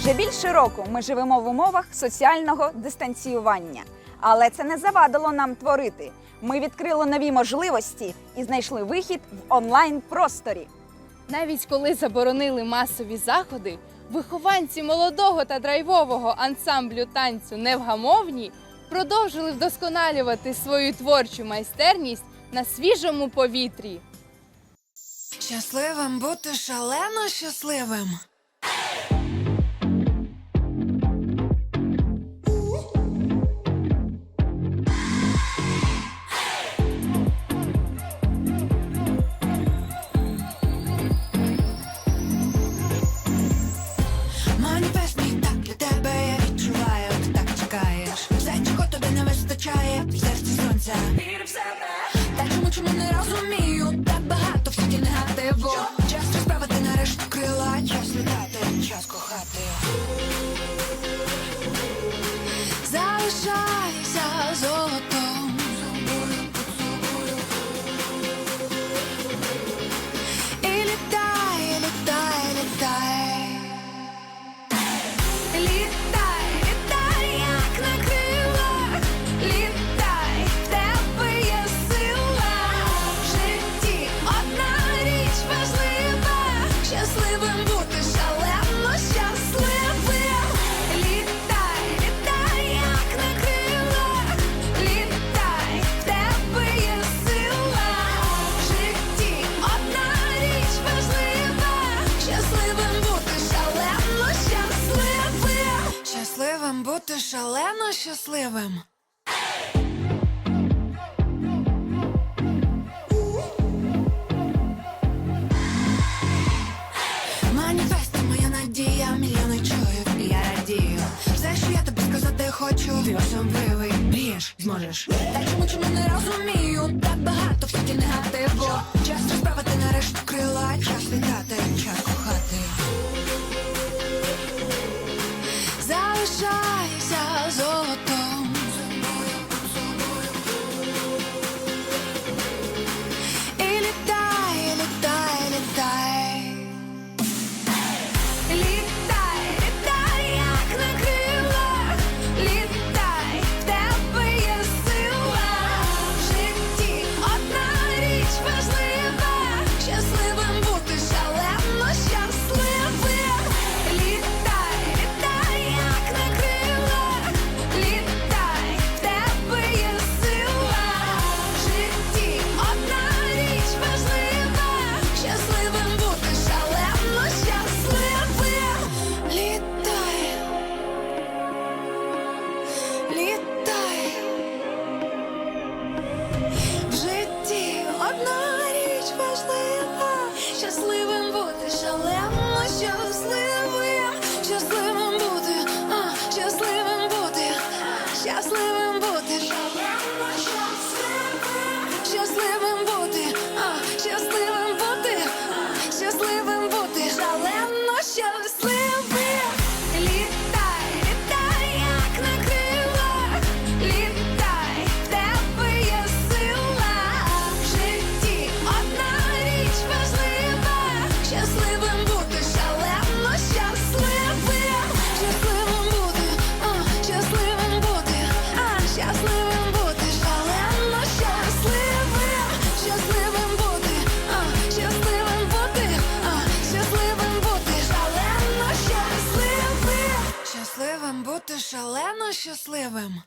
Вже більше року ми живемо в умовах соціального дистанціювання, але це не завадило нам творити. Ми відкрили нові можливості і знайшли вихід в онлайн просторі. Навіть коли заборонили масові заходи, вихованці молодого та драйвового ансамблю танцю Невгамовні продовжили вдосконалювати свою творчу майстерність на свіжому повітрі. Щасливим бути шалено щасливим. Залишайся золотом. І літай, літай, літай. Літай, літай, як на крилах, літай, в тебе є сила. В житті одна річ важлива, щасливим бути бути шалено щасливим. Маніфест моя надія, мільйони чують, і я радію. Все, що я тобі сказати хочу, ти особливий, мрієш, зможеш. Та чому чому не розумію? Так багато в світі негативу. Час розправити нарешті крила, час літати, час кохати. Залишайся щасливим бути шалено Щасливим бути шалено щасливим.